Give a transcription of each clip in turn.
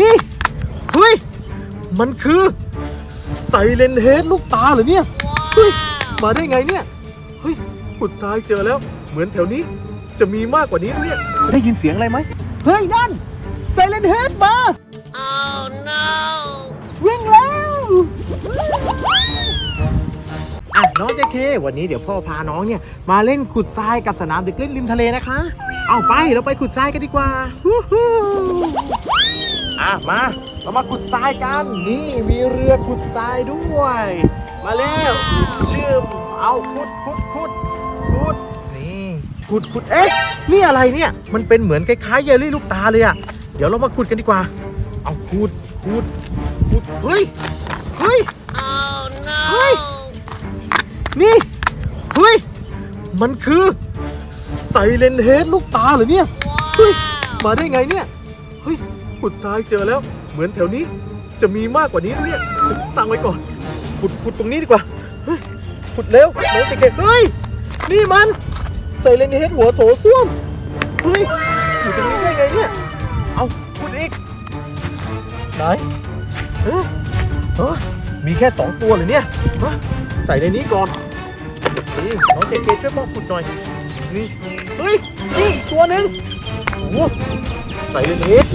นี่ เฮ้ย มันคือไซเลนเฮดลูกตาเหรอเนี่ย เฮ้ย มาได้ไงเนี่ย เฮ้ย ขุดทรายเจอแล้ว เหมือนแถวนี้ จะมีมากกว่านี้นะเนี่ย ได้ยินเสียงอะไรไหม เฮ้ย นั่นไซเลนเฮดมา Oh no! วิ่งแล้ว อะ น้องเจเค วันนี้เดี๋ยวพ่อพาน้องเนี่ย มาเล่นขุดทรายกับสนามเด็กเล่นริมทะเลนะคะ เอาไป เราไปขุดทรายกันดีกว่า ฮู้ฮู้ อะมา เรามาขุดทรายกัน นี่มีเรือขุดทรายด้วย มาแล้วชื่มเอาขุดขุดขุดขุดนี่ขุดขุดเอ๊ะนี่อะไรเนี่ย มันเป็นเหมือนคล้ายๆเยลลี่ลูกตาเลยอะเดี๋ยวเรามาขุดกันดีกว่า เอาขุดขุดขุดเฮ้ยเฮ้ย Oh Hey! no! นี่เฮ้ยมันคือไซเลนเฮดลูกตาเหรอเนี่ยเฮ้ยมาได้ไงเนี่ยเฮ้ย ขุดทรายเจอแล้ว เหมือนแถวนี้ จะมีมากกว่านี้นะเนี่ยตั้งไว้ก่อน ขุดขุดตรงนี้ดีกว่า ขุดเร็วเร็วเด็กๆเฮ้ย นี่มันไซเลนเฮดหัวโถส้วม เฮ้ย อยู่ตรงนี้ได้ไงเนี่ย เอาขุดอีก ไหนเฮ้ยเฮ้ยมีแค่สองตัวเลยเนี่ย ใส่ในนี้ก่อนนี่น้องเจเกช่วยมอขุดหน่อย นี่ เฮ้ย นี่อีกตัวหนึ่งโอ้ใส่เลนเฮด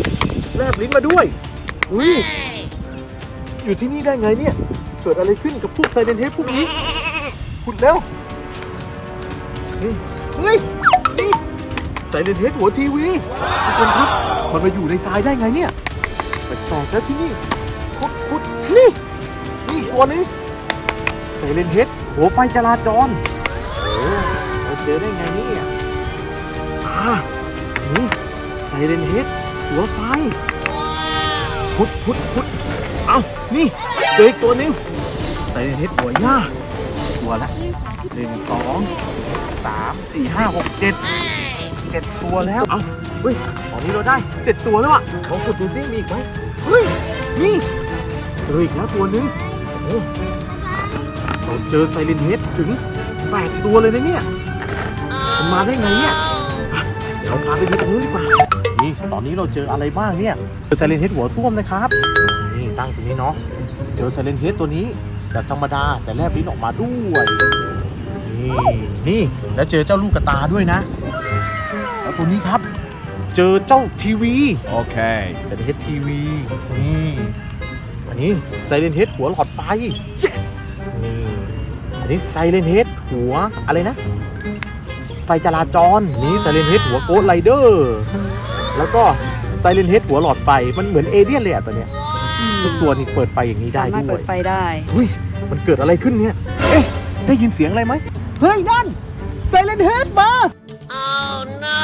แลบลิ้นมาด้วยอุ้ยอยู่ที่นี่ได้ไงเนี่ย เกิดอะไรขึ้นกับพวกไซเลนเฮดพวกนี้ขุดแล้วนี่เฮ้ยนี่ไซเลนเฮดหัวทีวีทุกคนครับมันมาอยู่ในทรายได้ไงเนี่ยแปลกๆแล้วที่นี่ขุดขุดนี่นี่อีกตัวนี้ไซเลนเฮดหัวไฟจราจรโอ้เราเจอได้ไงเนี่ยอ่านี่ไซเรนเฮด หัวไฟพุดพุดพุดเอ้านี่เจออีกตัวหนึงไซเรนเฮดหัวหญ้าตัวละหนึ่งสองสามสี่ห้าหกเจ็ดเจ็ดตัวแล้ว เอ้าเฮ้ยตอนนี้เราได้เจ็ดตัวแล้วอะลองขุดดูซิมีอีกไหมเฮ้ย นี่เจออีกแล้วตัวหนึงโอ้เราเจอไซเรนเฮดถึงแปดตัวเลยนะเนี่ยมันมาได้ไงเนี่ย เดี๋ยวเราพาไปดูตรงนู้นดีกว่า นี่ตอนนี้เราเจออะไรบ้างเนี่ยเจอไซเลนเฮดหัวส้วมนะครับนี่ตั้งตรงนี้เนาะเจอไซเลนเฮดตัวนี้แบบธรรมดาแต่แลบลิ้นออกมาด้วยนี่นี่แล้วเจอเจ้าลูกกระตาด้วยนะ แล้วตัวนี้ครับ เจอเจ้าทีวี Okay. ไซเลนเฮดทีวีนี่อันนี้ไซเลนเฮดหัวหลอดไฟ yes นี่อันนี้ไซเลนเฮดหัวอะไรนะไฟจราจร นี่ไซเลนเฮดหัวโกดไรเดอร์ แล้วก็ไซเลนเฮดหัวหลอดไฟ มันเหมือนเอเลี่ยนเลยอะตัวเนี้ยทุกตัวนี่เปิดไฟอย่างนี้ได้สามารถด้เปิวยดไฟได้ เฮ้ยมันเกิดอะไรขึ้นเนี่ย เอ๊ะ ได้ยินเสียงอะไรไหมเฮ้ยนั่นไซเลนเฮดมา Oh no!